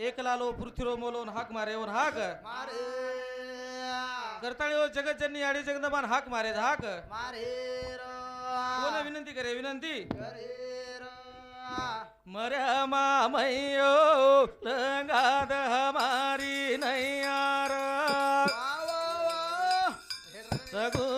एक लालो पृथ्वीरो मोलोन हाक मारे ओन हाक? मारे. करताळी ओ जगतजननी आडी जगदंबान हाक मारे हाक. मारे कोण विनंती करे विनंती? करे मर्या मामयो लंगाद हमारी नैयार. सगुणा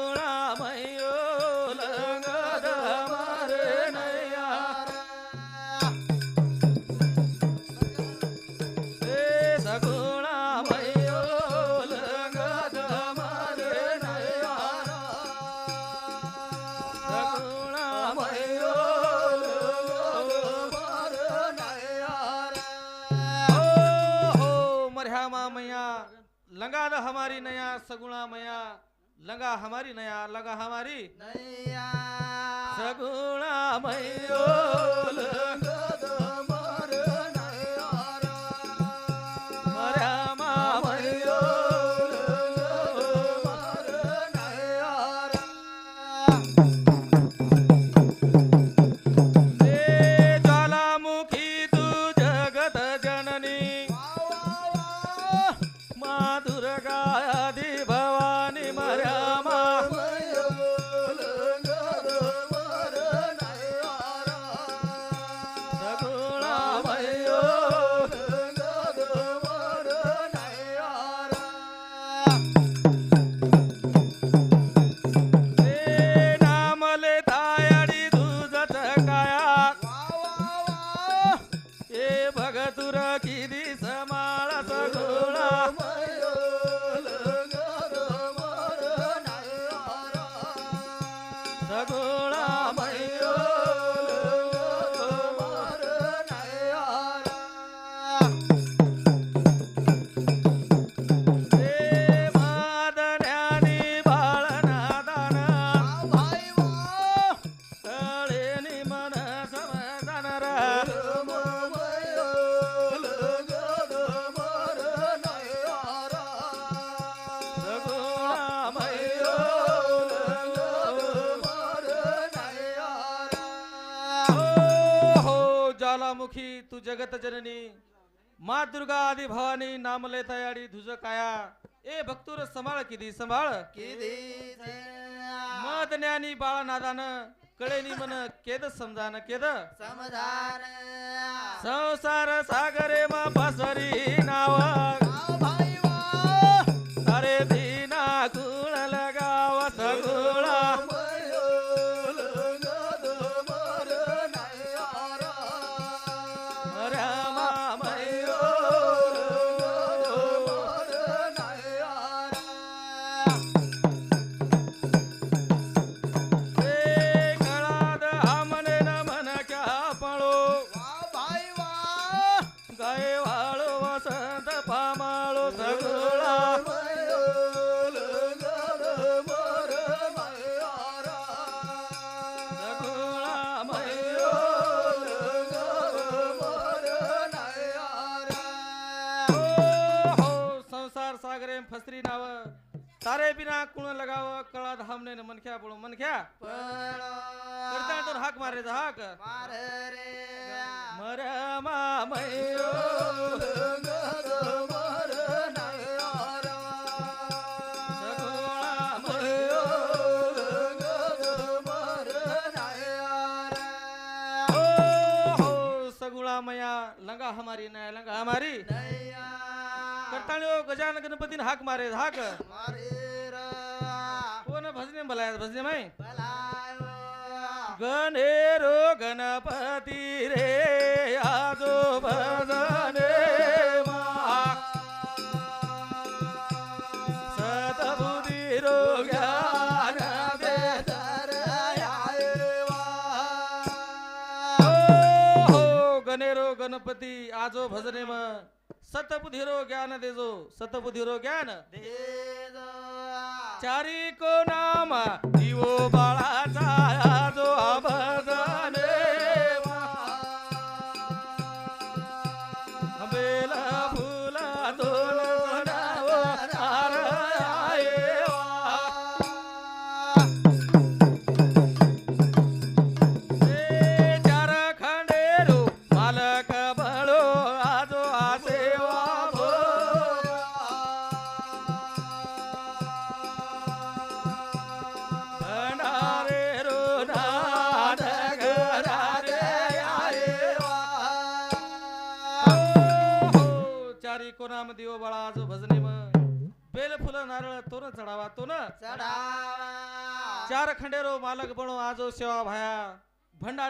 लंगाद हमारी नया सगुणा मया। लंगा हमारी नया लंगा हमारी। सगुणा मयो। ज्वालामुखी तू जगत जननी मा दुर्गा आदी भवानी नामले तयाडी धुज काया। ए भक्तुर संभाळ किती संभाळ। मद ज्ञानी बाळ नादान कळेनी मन केद समजान केद। समाधान संसार सागरे मा पसरी नाव। करता हाक मारे मर मामयो लंगा हमारी नया लंगा हमारी. करताळ्यो गजान गणपतीन हाक मारे हाक कोण भजने बोलाय भजने माय गणेरो गणपती रे आजो भजने दे हो, हो, गणेरो गणपती आजो भजने मग सतबुद्धीरो ज्ञान देजो सतबुद्धीरो ज्ञान। चारी को नाम जीवो बाळाचा आजो भजने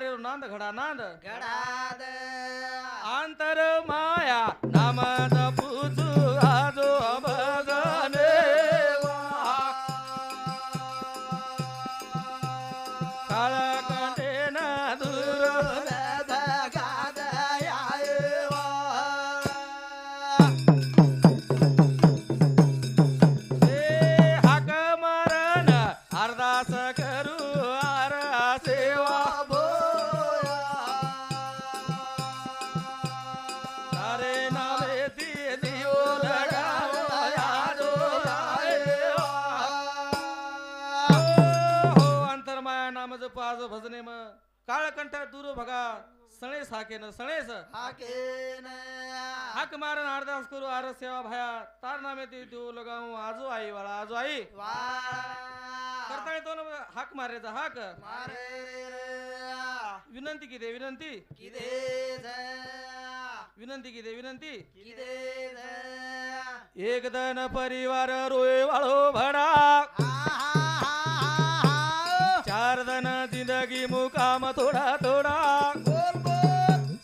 ದಾರಿ ನಾಂದ ಘಡ ನಾಂದ? ಗಡ सेवा भया तार नामे ती देऊ लगाऊ आजो आई वाळा आजो आई. करता येतो ना हाक मारायचा हाक विनंती किती विनंती. विनंती किती विनंती. एक दन परिवार रोय वाळो भडा. चार दन जिंदगी मुकाम थोडा थोडा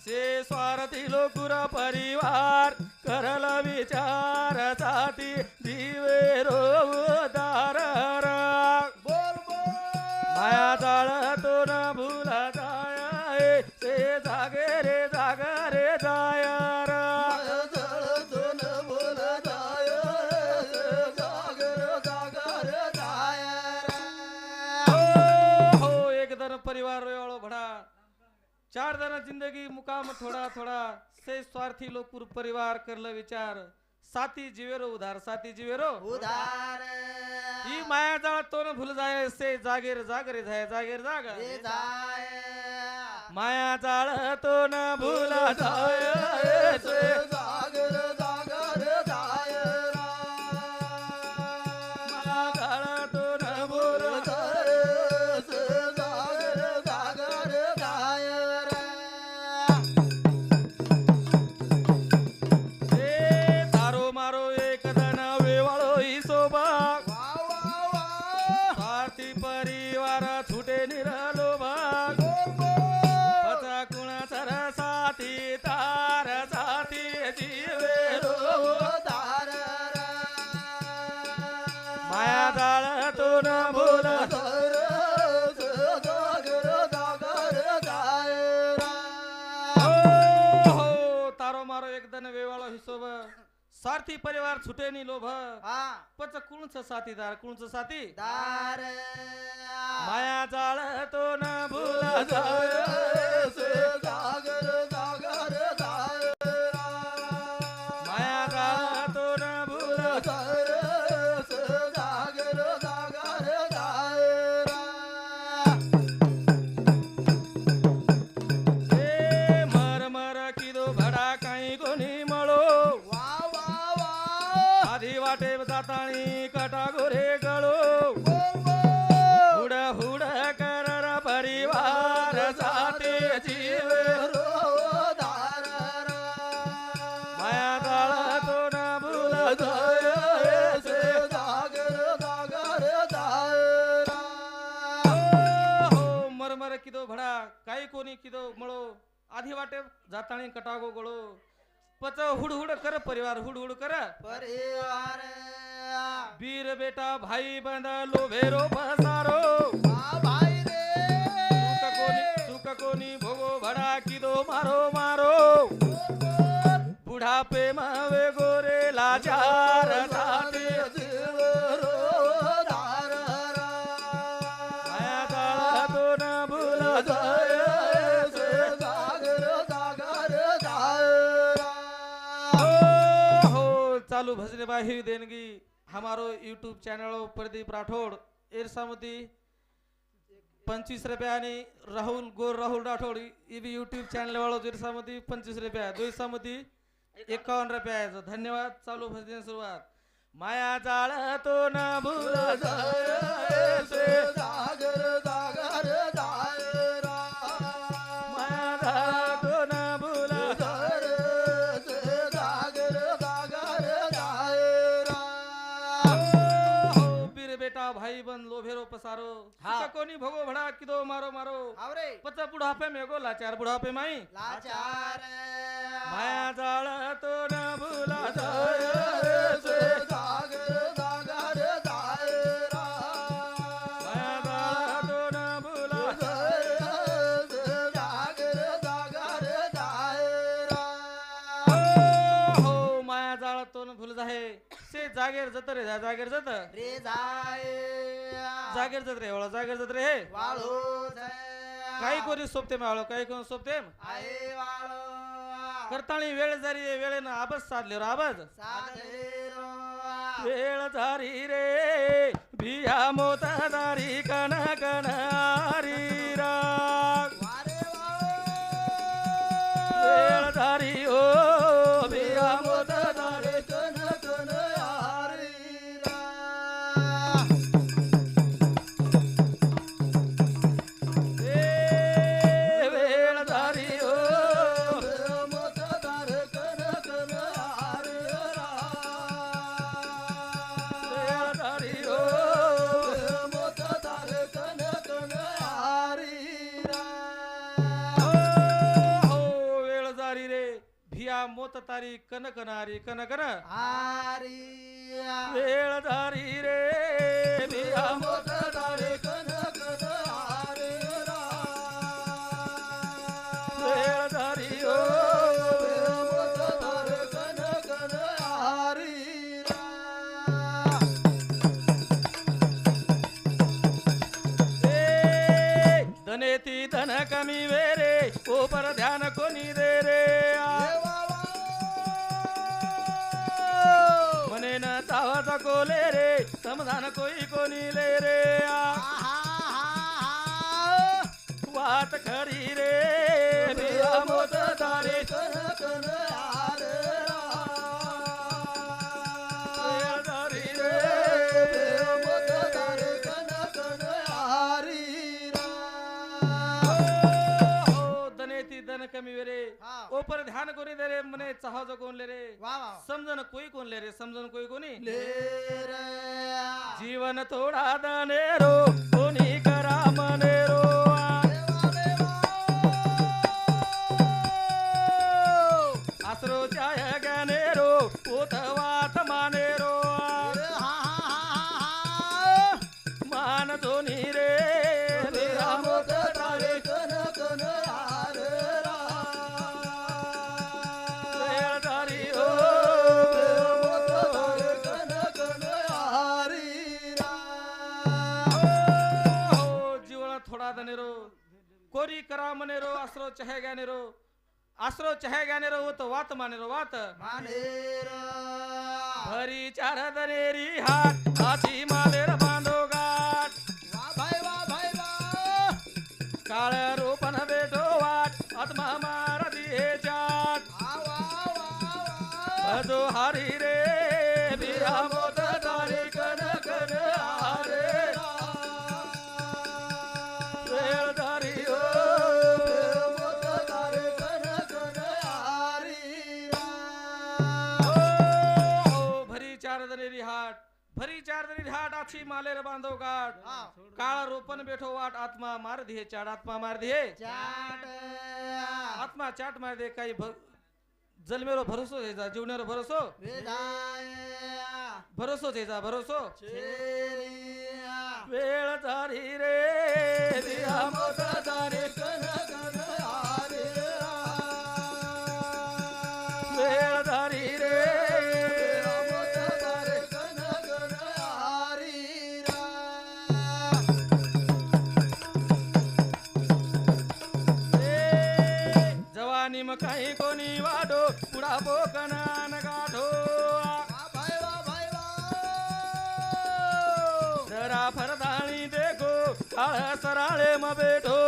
से स्वार्थी लोकुरा परिवार. करल विचार जाती दिवे रोदार माया जाळ तो न चार दन जिंदगी मुकाम थोडा थोडा. से स्वार्थी लोकुर परिवार करल विचार. साती जीवेरो उधार. साती जीवेरो. उदार ही माया जाळ तो न भूल जाय से जागेर जागरे जाय जागेर जाग. माया जाळ तो न भूल जाय परिवार छुटे नि लोभ. पच कुणच साथीदार कुणच साथी. माया जाळ तो न भूल माया वाटे जाताणी कटा गोरे गळो. हुड हुड करर परिवार जाते जीव. माया जाळ तो भूल हो, हो मरमर किदो भडा काही कोणी किदो मळो. आधी वाटे जाताणी कटागो गळो. पच हुड हुड कर परिवार हुड हुड कर. परिवार. वीर बेटा भाई बंद लोभेरो पसारो भाई रे. सुख कोणी सुख कोणी भोगो भडा किदो मारो मारो. बुढापे मावे गोरे लाचार साथे चालू भजने हमारो यूट्यूब चैनल प्रदीप राठौड़ इरसामती पंचवीस रुपया आणि राहुल गोर राहुल राठौड़ ये भी यूट्यूब चैनल वालों इरसामती पंचवीस रुपया. दो इरसामती एकावन्न रुपया आहे धन्यवाद. चालू भजने सुरुवात. माया जाळ तो न भूल माया सारो। कोणी भोगो भडा किदो मारो मारो। आवरे पचा बुढापे मेगो लाचार बुढापे माई। लाचार। माया जाल तो न भुला जाय हो, हो, जागेर जत रे जागेर जत। रे जाय। जागेर जत रे वळ जागेर जत रे हे. काही कोणी सोपते मावळ काही कोणी सोपते करताळी वेळ जारी वेळेनं आबज साधले रो आबज साधे रो. वेळ झारी रे भिया मोता दारी कन कनारी कन कन हरी रा. वेळ झारी रे money. समजन कोई कोण ले रे समजन कोई कोणी जीवन थोडा दनेरो कोणी करा मनेरो आसरो चाय गनेरो पोतवात आसरो चहे गनेरो आसरो चहे गनेरो वो तो वात मानेरो वात भरी चार दनेरी हात हाती मालेर बांधो गाठ काळ रोपण बेटो वाट आत्मा मार दिये चाट भजो हरी रे बिया हाट आछी मालेर बांधो गाठ काळ रोपण बेठो वाट आत्मा मार दिये चाट आत्मा मार दिये. आत्मा चाट मार दे काही जन्मेरो भरोसो द्यायचा जीवनेरो भरोसो. भरोसो द्यायचा भरोसो. वेळ झाली रे. देखो सराळे म बेठो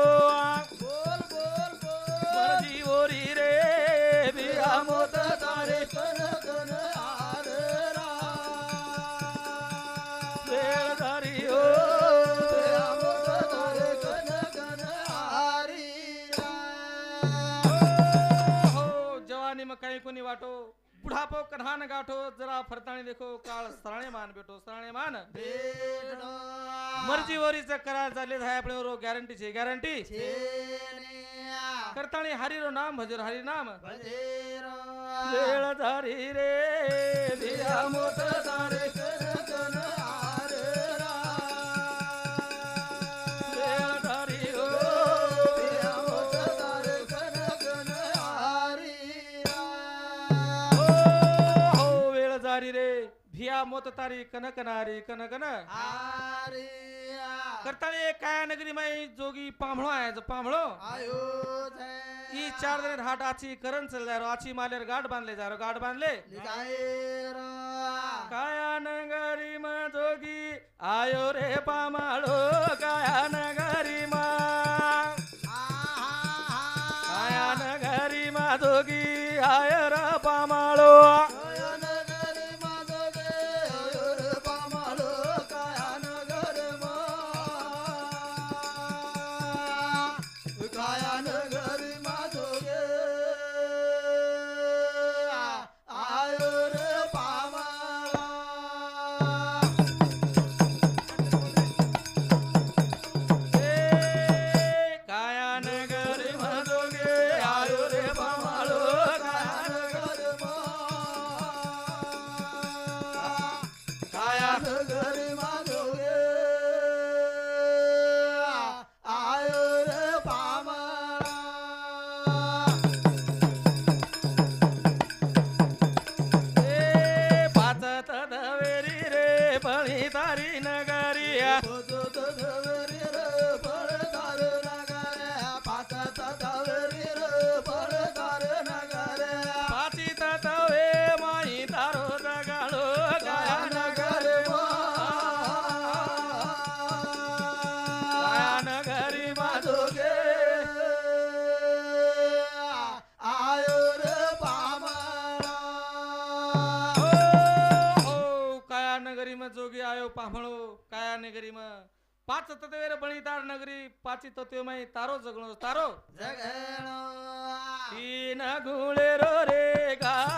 कढान गाठो जरा फरताणी देखो काळ सराणे मान बेटो सराणे मान मर्जी वरीच करार झाले आहे आपल्यावर गॅरंटी छे गॅरंटी करताणी हरिरो नाम भजर हरि नाम. वेळ धरी रे मोत सारे मोततारी कनकनारी कनकन करताळे काया नगरी माई जोगी पांभळो आहे पांभळो। ई चार दिन हाट आची करण चल जाय आची मालेर गाठ बांधले जाय गाठ बांधले। काया नगरी जोगी आयो रे पामाळो काया नगरी काया नगर माधोगे नगरी म जोगी आयो पाहणो काया नगरी म पाच तत्वेर बळी तार नगरी पाची तत्वे माई तारो जगणो तारो. तीन गुळे रो रे गारा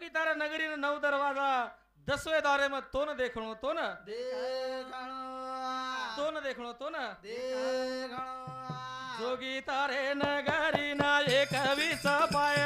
जोगी तारा नगरी न नऊ दरवाजा दसवे दारे में तो न देखणो तो न? तो न देखणो तो न? जोगी तारे नगरी ना एक वीस पायरी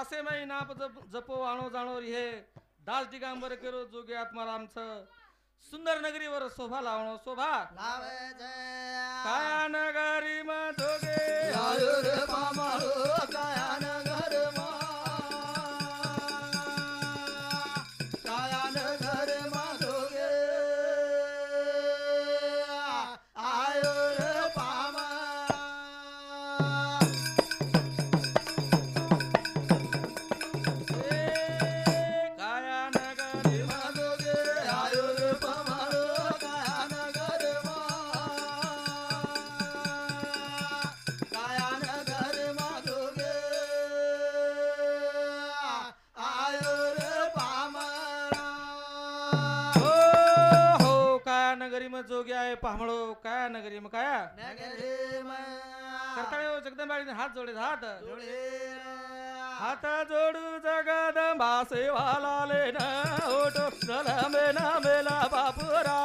वासे माई नाप जप जपो आणो जाणोर हे दास दिगांबर करो जोगे आत्मा रामच सुंदर नगरीवर शोभा लावणो शोभा. काया नगरी मधोगे काया नगरी जोडे हात जोडे हात. हात जोडू जगदंबा सेवा लाले ना ओटो सलामे ना मेला बापुरा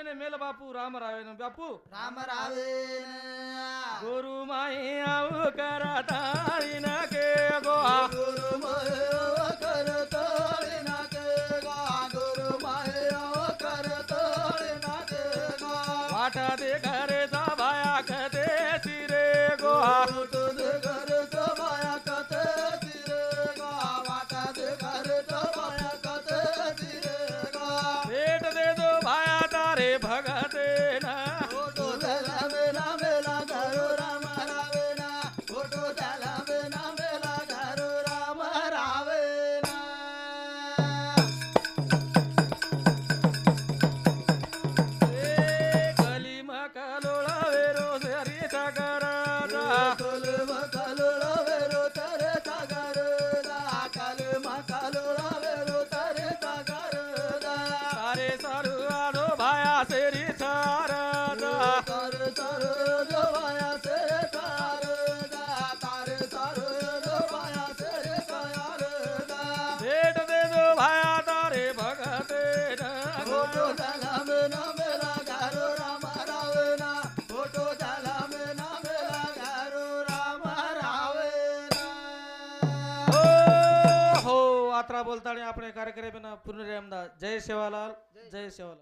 మేనే మేల బాపు రామరావేను బాపు. రామరావేను? గురుమయ్య కరతారిన deseado